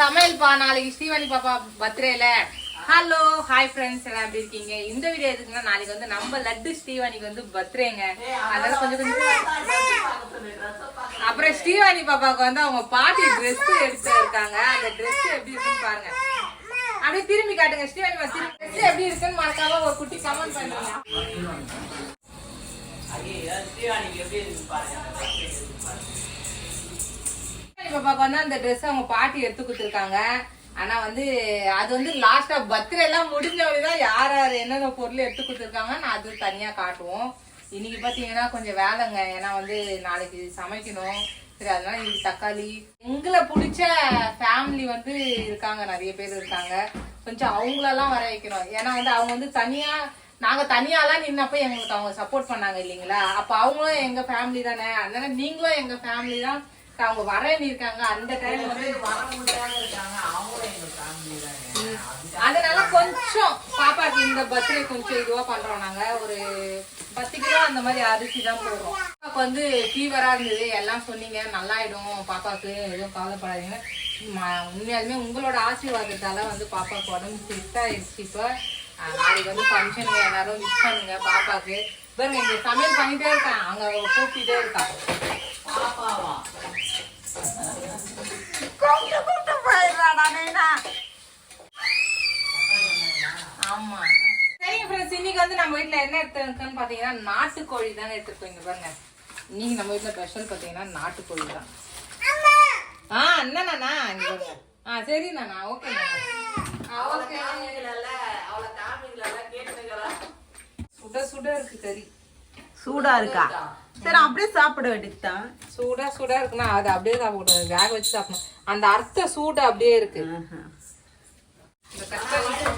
சமையல்பா நாளைக்கு ஸ்ரீவாணி பாப்பா பர்த்டேல. Hello hi friends எல்லாம் எப்படி இருக்கீங்க? இந்த வீடியோ எதுக்குன்னா நாளைக்கு வந்து நம்ம லட்டு ஸ்ரீவாணிக்கு வந்து பர்த்டேங்க. அதனால கொஞ்சம் கொஞ்சம் அப்புறம் ஸ்ரீவாணி பாப்பாவுக்கு வந்து அவங்க பாட்டி ட்ரெஸ் எடுத்து இருக்காங்க அந்த ட்ரெஸ் எப்படி இருக்குன்னு பாருங்க. அப்படியே திரும்பி காட்டுங்க. ஸ்ரீவாணி பாப்பா ட்ரெஸ் எப்படி இருக்குன்னு மறக்காம ஒரு குட்டி கமெண்ட் பண்ணுங்க. ஸ்ரீவாணி பாப்பாவுக்கு வந்து அந்த ட்ரெஸ் அவங்க பாட்டி எடுத்து கொடுத்துருக்காங்க. ஆனா வந்து அது வந்து லாஸ்டா பர்த்டே எல்லாம் முடிஞ்ச தான் யார் யார் என்னென்ன பொருள் எடுத்து கொடுத்துருக்காங்க நான் அது தனியா காட்டுவோம். இன்னைக்கு பாத்தீங்கன்னா கொஞ்சம் வேலைங்க. ஏன்னா வந்து நாளைக்கு சமைக்கணும். சரி அதனால இன்னைக்கு தக்காளி. எங்களை பிடிச்ச ஃபேமிலி வந்து இருக்காங்க. நிறைய பேர் இருக்காங்க. கொஞ்சம் அவங்களெல்லாம் வர வைக்கணும். ஏன்னா வந்து அவங்க வந்து தனியா நாங்க தனியாலாம் நின்னப்ப எங்களுக்கு அவங்க சப்போர்ட் பண்ணாங்க இல்லைங்களா? அப்ப அவங்களும் எங்க ஃபேமிலி தானே. அதனால நீங்களும் எங்க ஃபேமிலி தான் அவங்க வரேன்னு இருக்காங்க அந்த டைம் வந்து அதனால கொஞ்சம் பாப்பாக்கு இந்த பர்த்டே கொஞ்சம் இதுவா பண்றோம் நாங்க. ஒரு பத்து கிலோ அந்த மாதிரி அரிசி தான் போடுறோம். பாப்பாக்கு வந்து ஃபீவரா இருந்தது. எல்லாம் சொன்னீங்க. நல்லாயிடும். பாப்பாக்கு எதுவும் கவலைப்படாதீங்க. உண்மையாலுமே உங்களோட ஆசீர்வாதத்தால வந்து பாப்பாக்கு உடம்பு ஃபிட் ஆயிடுச்சு இப்போ. நாளைக்கு வந்து ஃபங்க்ஷனுக்கு எல்லாரும் மிஸ் பண்ணுங்க பாப்பாக்கு. பாருங்க இங்க சமையல் பண்ணிட்டே இருக்கான். அங்க கூப்பிட்டே இருக்கான் எடுத்துருக்கோன்னு பாத்தீங்கன்னா நாட்டுக்கோழி தானே எடுத்துருக்கோம் இங்க பாருங்க. இன்னைக்கு நம்ம வீட்ல ஸ்பெஷல் பாத்தீங்கன்னா நாட்டுக்கோழி தான். ஆ என்னண்ணா இங்க பாருங்க ஆ சரி நானா. ஓகே ஓகே சுட சுட இருக்கு கறி. சூடா இருக்கா? சரி அப்படியே சாப்பிட வேண்டியதுதான் சூடா சூடா இருக்குன்னா அது அப்படியே சாப்பிடக்கூடாது வேக வச்சு சாப்பிடணும். அந்த அர்த்த சூடு அப்படியே இருக்கு. இந்த சுட்டு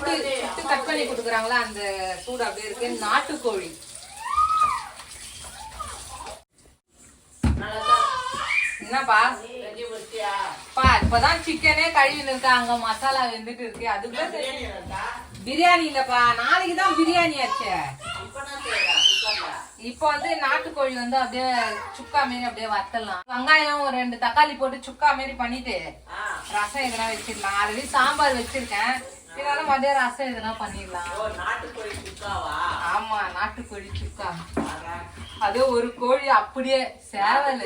கட் பண்ணி கொடுக்குறாங்களா? அந்த சூடு அப்படியே இருக்கு. நாட்டுக்கோழி. என்னப்பா? பா இப்பதான் சிக்கனே கழுவின்னு இருக்கா? அங்க மசாலா வெந்துட்டு இருக்கு. அதுக்குள்ள தெரியும். பிரியாணி இல்லப்பா. நாளைக்கு தான் பிரியாணி ஆச்சே. இப்போ வந்து நாட்டுக்கோழி வந்து அப்படியே சுக்கா மாரி அப்படியே வத்தலாம். வெங்காயம் ஒரு ரெண்டு தக்காளி போட்டு சுக்கா மாரி பண்ணிட்டு ரசம் எதனா வச்சிடலாம். ஆல்ரெடி சாம்பார் வச்சிருக்கேன். இதனால மதியம் ரசம் எதனா பண்ணிடலாம். ஆமா நாட்டுக்கோழி சுக்கா. அது ஒரு கோழி அப்படியே சேவல்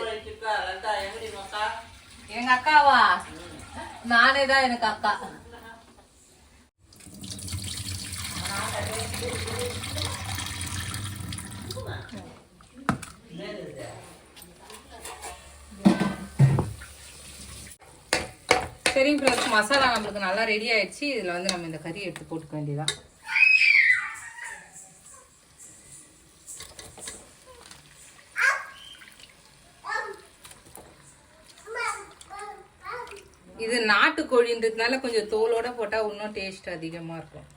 எங்க அக்காவா? நானே தான் எனக்கு அக்கா. சரிங்க ஃப்ரெண்ட்ஸ் மசாலா நம்மளுக்கு நல்லா ரெடி ஆயிடுச்சு. இதில் வந்து நம்ம இந்த கறி எடுத்து போட்டுக்க வேண்டியதான் இது நாட்டுக்கோழின்றதுனால கொஞ்சம் தோலோட போட்டா இன்னும் டேஸ்ட் அதிகமா இருக்கும்.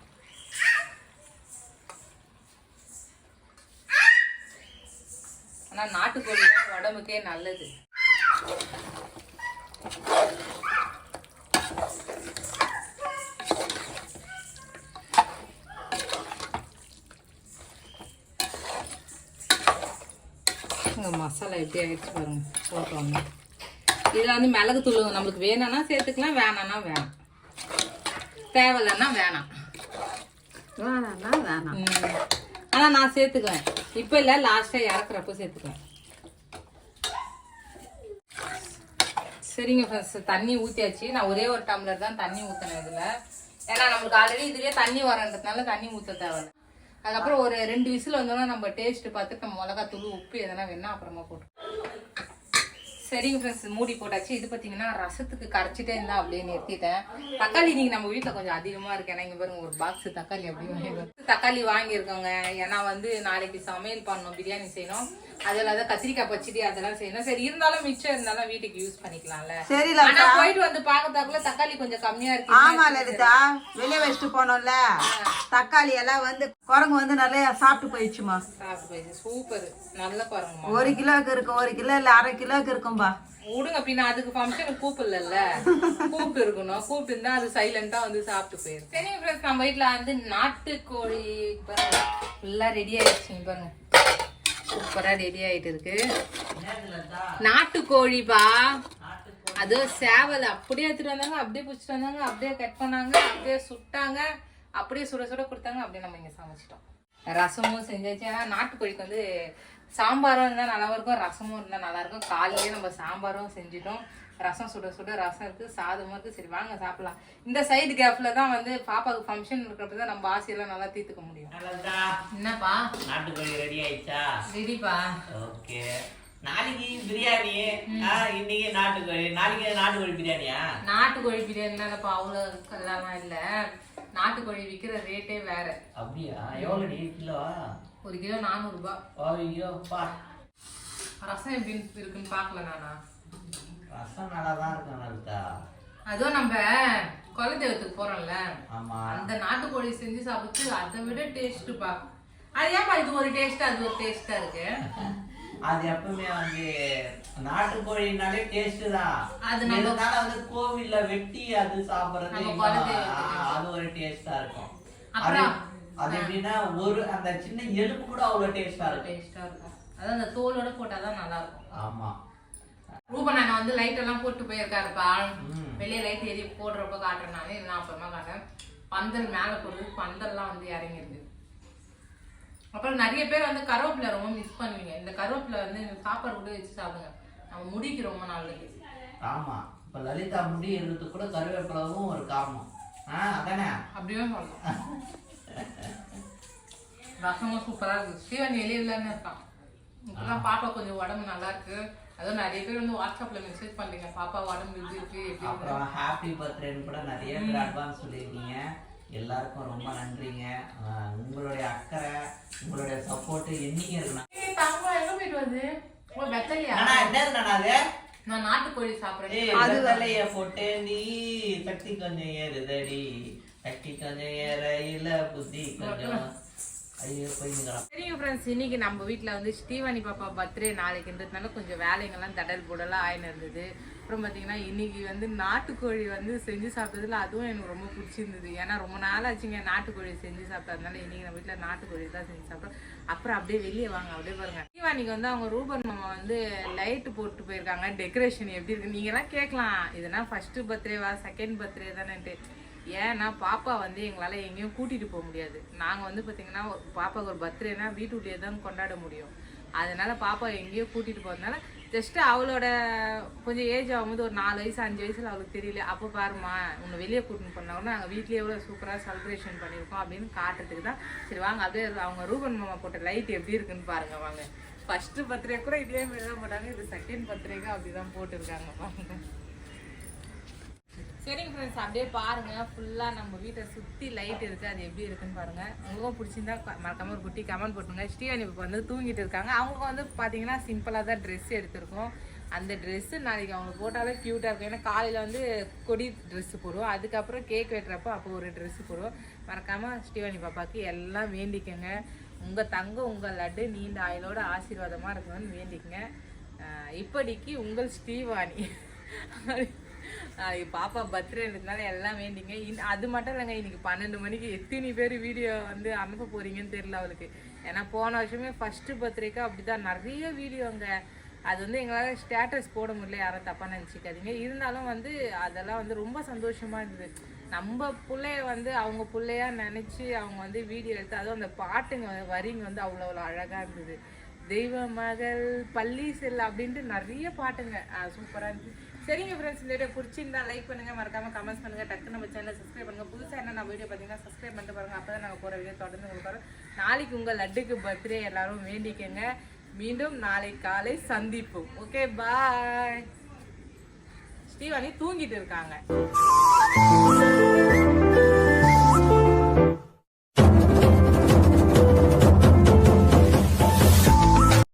ஆனா நாட்டுக்கோழி தான் உடம்புக்கே நல்லது. மசாலா எப்படி ஆயிடுச்சு பாருங்க. போட்டோன்னு இதில் வந்து மிளகு தூள் நம்மளுக்கு வேணும்னா சேர்த்துக்கலாம் வேணாம்னா வேணாம். தேவையில்லைன்னா வேணாம். வேணாம்னா வேணாம். ம். ஆனா நான் சேர்த்துக்குவேன். இப்போ இல்லை லாஸ்ட்டாக இறக்குறப்ப சேர்த்துக்குவேன். சரிங்க ஃப்ரெண்ட்ஸ் தண்ணி ஊற்றியாச்சு நான் ஒரே ஒரு டம்ளர் தான் தண்ணி ஊற்றினேன் இதில். ஏன்னா நம்மளுக்கு ஆல்ரெடி இதுலேயே தண்ணி வரன்றதுனால தண்ணி ஊற்ற தேவை அதுக்கப்புறம் ஒரு ரெண்டு விசில் வந்தோன்னா நம்ம டேஸ்ட் பார்த்துட்டு நம்ம மிளகா தூள் உப்பு எதனா வேணா அப்புறமா போட்டு. சரிங்க ஃப்ரெண்ட்ஸ் மூடி போட்டாச்சு. இது பார்த்தீங்கன்னா ரசத்துக்கு கரைச்சிட்டே இருந்தா அப்படியே நிறுத்திட்டேன். தக்காளி நீங்கள் நம்ம வீட்டில் கொஞ்சம் அதிகமாக இருக்கு. ஏன்னா இங்க பாருங்க ஒரு பாக்ஸ் தக்காளி அப்படின்னு தக்காளி வாங்கியிருக்கோங்க. ஏன்னா வந்து நாளைக்கு சமையல் பண்ணணும் பிரியாணி செய்யணும். அது இல்லாத கத்திரிக்காய் பச்சடி அதெல்லாம் செய்யணும். சரி இருந்தாலும் மிச்சம் இருந்தாலும் வீட்டுக்கு யூஸ் பண்ணிக்கலாம்ல. சரி ஆனா போயிட்டு வந்து பார்க்கறதுக்குள்ள தக்காளி கொஞ்சம் கம்மியா இருக்கு. ஆமா லலிதா. வெளியே வச்சுட்டு போனோம்ல. தக்காளி எல்லாம் வந்து குரங்கு வந்து நிறைய சாப்பிட்டு போயிடுச்சுமா. சூப்பர். நல்ல பாருங்கம்மா ஒரு கிலோக்கு இருக்கும் ஒரு கிலோ இல்ல அரை கிலோக்கு இருக்கும்பா. விடுங்க பின்ன அதுக்கு ஃபங்க்ஷன் கூப்பிடல கூப்பிட்டு இருக்கணும். கூப்பிட்டு இருந்தா அது சைலண்டா வந்து சாப்பிட்டு போயிடும் சரி ஃப்ரெண்ட்ஸ் நம்ம வீட்ல வந்து நாட்டுக்கோழி ஃபுல்லா ரெடி ஆயிடுச்சுங்க பாருங்க. சூப்பரா ரெடி ஆயிட்டு இருக்கு நாட்டுக்கோழிப்பா அதுவும் சேவல். அப்படியே எடுத்துட்டு வந்தாங்க அப்படியே பிடிச்சிட்டு வந்தாங்க அப்படியே கட் பண்ணாங்க அப்படியே சுட்டாங்க அப்படியே சுட சுட கொடுத்தாங்க அப்படியே நம்ம இங்க சமைச்சிட்டோம். ரசமும் செஞ்சாச்சு. ஏன்னா நாட்டுக்கோழிக்கு வந்து சாம்பாரும் இருந்தால் நல்லா இருக்கும் ரசமும் இருந்தால் நல்லா இருக்கும். காலையிலேயே நம்ம சாம்பாரும் செஞ்சிட்டோம். ரசம் சுட சுட ரசம் இருக்கு சாதமும் இருக்கு. சரி வாங்க சாப்பிடலாம். இந்த சைடு கேப்ல தான் வந்து பாப்பாவுக்கு ஃபங்க்ஷன் இருக்கிறப்ப தான் நம்ம ஆசையெல்லாம் நல்லா தீர்த்துக்க முடியும். நல்லதா என்னப்பா? நாட்டுக்கோழி ரெடி ஆயிடுச்சா? ரெடிப்பா ஓகே. நாளைக்கு பிரியாணி ஆ, இன்னைக்கு நாட்டுக்கோழி. நாளைக்கு நாட்டுக்கோழி பிரியாணியா நாட்டுக்கோழி பிரியாணிலாம்ப்பா அவ்வளோ எல்லாம் இல்லை. நாட்டுக்கோழி விற்கிற ரேட்டே வேற. அப்படியா? எவ்வளோ டி கிலோ ஒரு கிலோ நானூறுபா. ஐயோ பா. ரசம் எப்படி இருக்குன்னு பார்க்கல நானா? ரசம் நல்லா தான் இருக்கும் நல்லதா அதுவும் நம்ம கொலை தெய்வத்துக்கு போறோம்ல. ஆமா. அந்த நாட்டுக்கோழி செஞ்சு சாப்பிட்டு அதை விட டேஸ்ட்டுப்பா. அது ஏன்ப்பா இது ஒரு டேஸ்ட் அது ஒரு டேஸ்டா இருக்கு? அது எப்பவுமே வந்து நாட்டுக்கோழினாலே டேஸ்ட் தான். அது நம்ம- வந்து கோவில்ல வெட்டி அது சாப்பிடுறது அது ஒரு டேஸ்டா இருக்கும். அப்புறம் அது எப்படின்னா ஒரு அந்த சின்ன எலும்பு கூட அவ்வளவு டேஸ்டா இருக்கும். டேஸ்டா இருக்கும். அதான் அந்த தோலோட போட்டாதான் நல்லா இருக்கும் ஆமா. ரூபன் அண்ணன் வந்து லைட் எல்லாம் போட்டு போயிருக்காருப்பா. வெளியே லைட் எரி போடுறப்ப காட்டுறேன் நானு நான் அப்புறமா காட்டுறேன். பந்தல் மேல போடுறது பந்தல்லாம் வந்து இறங்கிருக்கு அப்புறம் நிறைய பேர் வந்து கருவேப்பிலை ரொம்ப மிஸ் பண்ணுவீங்க. இந்த கருவேப்பிலை வந்து சாப்பாடு கூட வச்சு சாப்பிடுங்க. நம்ம முடிக்கு ரொம்ப நல்லது ஆமா. இப்ப லலிதா முடி இருக்கிறது கூட கருவேப்பிலவும் ஒரு காரணம். ஆ அதானே? அப்படியே சொல்லலாம் ரசமும் சூப்பரா இருக்கு. ஸ்ரீவன் எளியிலன்னு இருக்கான். இப்பதான் பாப்பா கொஞ்சம் உடம்பு நல்லா இருக்கு. அதுவும் நிறைய பேர் வந்து வாட்ஸ்அப்ல மெசேஜ் பண்றீங்க. பாப்பா உடம்பு எப்படி இருக்கு? எப்படி அப்புறம் ஹாப்பி பர்த்டேன்னு கூட நிறைய பேர் அட்வான்ஸ் சொல்லியிருக்கீங்க. எல்லாருக்கும் ரொம்ப நன்றிங்க. உங்களுடைய அக்கறை உங்களுடைய சப்போர்ட் என்னைக்கு இருக்கணும். தங்கம் எங்க போயிட்டு வருது? உங்க வெத்தலையா? நானா அது? நான் நாட்டுக்கோழி சாப்பிடுறேன். ஏய் வெத்தலைய போட்டு நீ சக்தி கொஞ்சம் ஏறுதடி. சக்தி கொஞ்சம் ஏறையில புத்தி கொஞ்சம் சரிங்க ஃப்ரெண்ட்ஸ் இன்னைக்கு நம்ம வீட்டில் வந்து ஸ்ரீவாணி பாப்பா பர்த்டே நாளைக்குன்றதுனால கொஞ்சம் வேலைங்கெல்லாம் தடல் போடலாம் ஆயின்னு இருந்தது. அப்புறம் பார்த்தீங்கன்னா இன்னைக்கு வந்து நாட்டுக்கோழி வந்து செஞ்சு சாப்பிட்டதுல அதுவும் எனக்கு ரொம்ப பிடிச்சிருந்தது. ஏன்னா ரொம்ப நாள் ஆச்சுங்க நாட்டுக்கோழி செஞ்சு சாப்பிட்டதுனால இன்னைக்கு நம்ம வீட்டில் நாட்டுக்கோழி தான் செஞ்சு சாப்பிட்டோம் அப்புறம் அப்படியே வெளியே வாங்க அப்படியே பாருங்க. ஸ்ரீவாணிக்கு வந்து அவங்க ரூபன் மாமா வந்து லைட் போட்டு போயிருக்காங்க. டெக்கரேஷன் எப்படி இருக்கு? நீங்களாம் கேட்கலாம். இதெல்லாம் ஃபர்ஸ்ட் பர்த்டேவா செகண்ட் பர்த்டே தானேன்ட்டு. ஏன்னா பாப்பா வந்து எங்களால் எங்கேயும் கூட்டிகிட்டு போக முடியாது. நாங்கள் வந்து பார்த்தீங்கன்னா பாப்பாவுக்கு ஒரு பர்த்டேனா வீட்டுக்குள்ளேயே தான் கொண்டாட முடியும். அதனால பாப்பா எங்கேயோ கூட்டிகிட்டு போகிறதுனால ஜஸ்ட்டு அவளோட கொஞ்சம் ஏஜ் ஆகும்போது ஒரு நாலு வயசு அஞ்சு வயசில் அவளுக்கு தெரியல. அப்போ பாருமா உன்னை வெளியே கூட்டின்னு போனா கூட நாங்கள் வீட்லேயே எவ்வளோ சூப்பராக செலிப்ரேஷன் பண்ணியிருக்கோம் அப்படின்னு காட்டுறதுக்கு தான் சரி வாங்க அப்படியே அவங்க ரூபன் மாமா போட்ட லைட் எப்படி இருக்குன்னு பாருங்கள் வாங்க. ஃபஸ்ட்டு பர்த்டே கூட இதே மாதிரி தான் போட்டாங்க இது செகண்ட் பர்த்டேக்கு அப்படி தான் போட்டிருக்காங்க பாருங்க சரிங்க ஃப்ரெண்ட்ஸ் அப்படியே பாருங்கள் ஃபுல்லாக நம்ம வீட்டை சுற்றி லைட் இருக்குது அது எப்படி இருக்குன்னு பாருங்கள் உங்களுக்கும் பிடிச்சிருந்தா மறக்காமல் மறக்காம ஒரு குட்டி கமெண்ட் போட்டுருங்க. ஸ்ரீவன் இப்போ வந்து தூங்கிட்டு இருக்காங்க. அவங்க வந்து பார்த்தீங்கன்னா சிம்பிளாக தான் ட்ரெஸ் எடுத்திருக்கோம். அந்த ட்ரெஸ்ஸு நாளைக்கு அவங்க போட்டாலே க்யூட்டாக இருக்கும். ஏன்னா காலையில் வந்து கொடி ட்ரெஸ்ஸு போடுவோம். அதுக்கப்புறம் கேக் வெட்டுறப்போ அப்போ ஒரு ட்ரெஸ்ஸு போடுவோம். மறக்காமல் ஸ்ரீவாணி பாப்பாக்கு எல்லாம் வேண்டிக்கங்க. உங்கள் தங்கம் உங்கள் லட்டு நீண்ட ஆயுளோட ஆசீர்வாதமாக இருக்கணும்னு வேண்டிக்கங்க. ஆஹ் இப்படிக்கு உங்கள் ஸ்ரீவாணி. நாளைக்கு பாப்பா இருந்ததுனால எல்லாம் வேண்டிங்க. அது மட்டும் இல்லைங்க இன்னைக்கு பன்னெண்டு மணிக்கு எத்தனை பேர் வீடியோ வந்து அனுப்ப போறீங்கன்னு தெரியல அவளுக்கு. ஏன்னா போன வருஷமே ஃபஸ்ட்டு பர்த்டேக்கு அப்படிதான் நிறைய வீடியோங்க அது வந்து எங்களால் ஸ்டேட்டஸ் போட முடியல யாரும் தப்பாக நினச்சிக்காதீங்க. இருந்தாலும் வந்து அதெல்லாம் வந்து ரொம்ப சந்தோஷமாக இருந்தது. நம்ம பிள்ளைய வந்து அவங்க பிள்ளையா நினச்சி அவங்க வந்து வீடியோ எடுத்து அதுவும் அந்த பாட்டுங்க வரிங்க வந்து அவ்வளோ அவ்வளோ அழகாக இருந்தது. தெய்வ மகள் பள்ளி செல் அப்படின்ட்டு நிறைய பாட்டுங்க. சூப்பராக இருந்துச்சு சரிங்க ஃப்ரெண்ட்ஸ் இந்த வீடியோ பிடிச்சிருந்தா லைக் பண்ணுங்க. மறக்காம கமெண்ட்ஸ் பண்ணுங்க. டக்கு நம்ம சேனலை சப்ஸ்கிரைப் பண்ணுங்க. புதுசாக என்ன வீடியோ பார்த்தீங்கன்னா சப்ஸ்கிரைப் பண்ணிட்டு பாருங்க. அப்போ தான் நாங்கள் போகிற வீடியோ தொடர்ந்து உங்களுக்கு வரோம். நாளைக்கு உங்கள் லட்டுக்கு பர்த்டே எல்லாரும் வேண்டிக்கங்க. மீண்டும் நாளை காலை சந்திப்போம். ஓகே பாய் ஸ்ரீவாணி தூங்கிட்டு இருக்காங்க.